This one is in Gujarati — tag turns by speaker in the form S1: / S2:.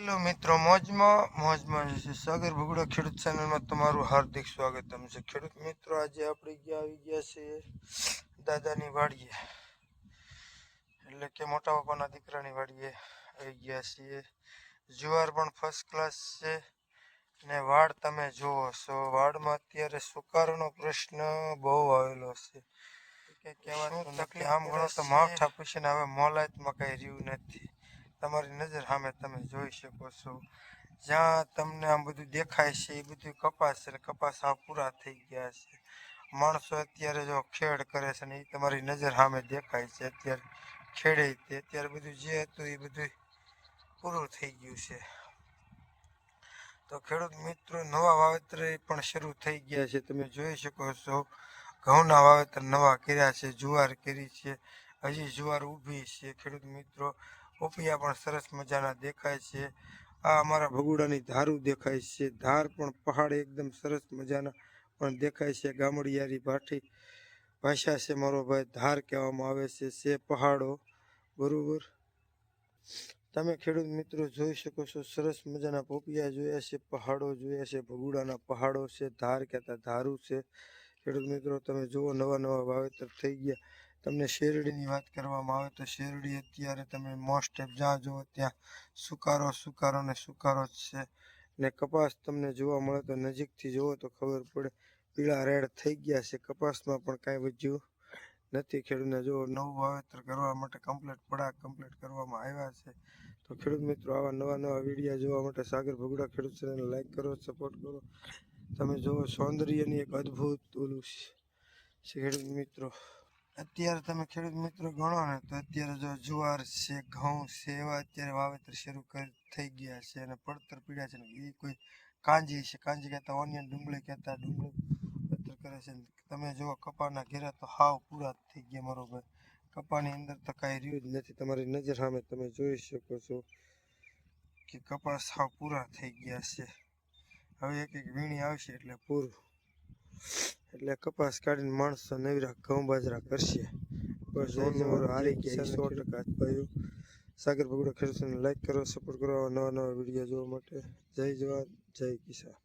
S1: હેલો મિત્રો મોજમાં મોજમાં છે સાગર ભગુડા ખેડૂત ચેનલમાં તમારું હાર્દિક સ્વાગતમ છે. ખેડૂત મિત્રો આજે આપણે ગયા આવી ગયા છીએ દાદાની વાડીએ. એટલે કે મોટા પપ્પાના દીકરાની વાડીએ આવી ગયા છીએ. જુવાર પણ ફર્સ્ટ ક્લાસ છે ને વાડ તમે જુઓ છો. વાડમાં અત્યારે સુકારોનો પ્રશ્ન બહુ આવેલો છે. કે કહેવાનું તકલીફ આમ ગણો તો માવઠા પૂછીને હવે મોલાયતમાં કંઈ રહ્યું નથી. તમારી નજર સામે તમે જોઈ શકો છો. જ્યાં તમને આમ બધું દેખાય છે, એ બધું કપાસ છે કપાસ આ પૂરા થઈ ગયા છે. માણસો અત્યારે જો ખેડ કરે છે ને એ તમારી નજર સામે દેખાય છે. અત્યારે ખેડે તે, અત્યારે બધું જે હતું એ બધું પૂરું થઈ ગયું છે. તો ખેડૂત મિત્રો, નવા વાવેતર પણ શરૂ થઈ ગયા છે. તમે જોઈ શકો છો, ઘઉંના વાવેતર નવા કર્યા છે, જુવાર કરી છે, હજી જુવાર ઊભી છે. ખેડૂત મિત્રો પોપિયા પણ સરસ મજાના દેખાય છે. આ અમારા ભગુડાની ધારું દેખાય છે. ધાર પણ પહાડ એકદમ સરસ મજાના પણ દેખાય છે. ગામડિયારી ભાઠી ભાષા છે મારો ભાઈ. ધાર કહેવામાં આવે છે. સે પહાડો. બરાબર? તમે ખેડૂત મિત્રો જોઈ શકો છો. સરસ મજાના પોપિયા જોયા છે. પહાડો જોયા છે. ભગુડાના પહાડો છે. ધાર કહેતા ધારું છે. ખેડૂત મિત્રો, તમે જુઓ નવા નવા વાવેતર થઈ ગયા. તમને શેરડીની વાત કરવામાં આવે તો શેરડી અત્યારે તમે મોસ્ટ ઓફ જ્યાં જુઓ ત્યાં સુકારો સુકારો ને સુકારો જ છે. ને કપાસ તમને જોવા મળે તો નજીકથી જુઓ તો ખબર પડે પીળા રેડ થઈ ગયા છે. કપાસમાં પણ કાંઈ વધ્યું નથી. ખેડૂતને જો નવું વાવેતર કરવા માટે કમ્પ્લીટ પડા કમ્પ્લીટ કરવામાં આવ્યા છે. તો ખેડૂત મિત્રો, આવા નવા નવા વિડીયા જોવા માટે સાગર ભગુડા ખેડૂત ચેનલ લાઈક કરો સપોર્ટ કરો. તમે જુઓ, સૌંદર્યની એક અદ્ભુત ઓલું છે. ખેડૂત મિત્રો અત્યારે તમે ખેડૂત મિત્રો ગણો ને, તો અત્યારે જો જુવાર છે, ઘઉં છે, એવા અત્યારે વાવેતર શરૂ થઈ ગયા છે અને પડતર પીડ્યા છે ને, એ કોઈ કાંજી છે. કાંજી કહેતા ઓનિયન ડુંગળી કહેતા ડુંગળી પડતર કરે છે. તમે જુઓ કપાના ઘેરા તો હાવ પૂરા થઈ ગયા મારો ભાઈ કપાની અંદર તો કાંઈ રહ્યું જ નથી. તમારી નજર સામે તમે જોઈ શકો છો કે કપાસ હાવ પૂરા થઈ ગયા છે. હવે એક એક વીણી આવશે એટલે પૂરું. એટલે કપાસ કાઢીને માણસો નવીરા ઘઉં બાજરા કરશે. બસ મારો હારી ગયા સો ટકા ભાઈઓ સાગર ભગુડા ખેડૂતોને લાઈક કરો સપોર્ટ કરો નવા નવા વીડિયો જોવા માટે. જય જવાન જય કિસાન.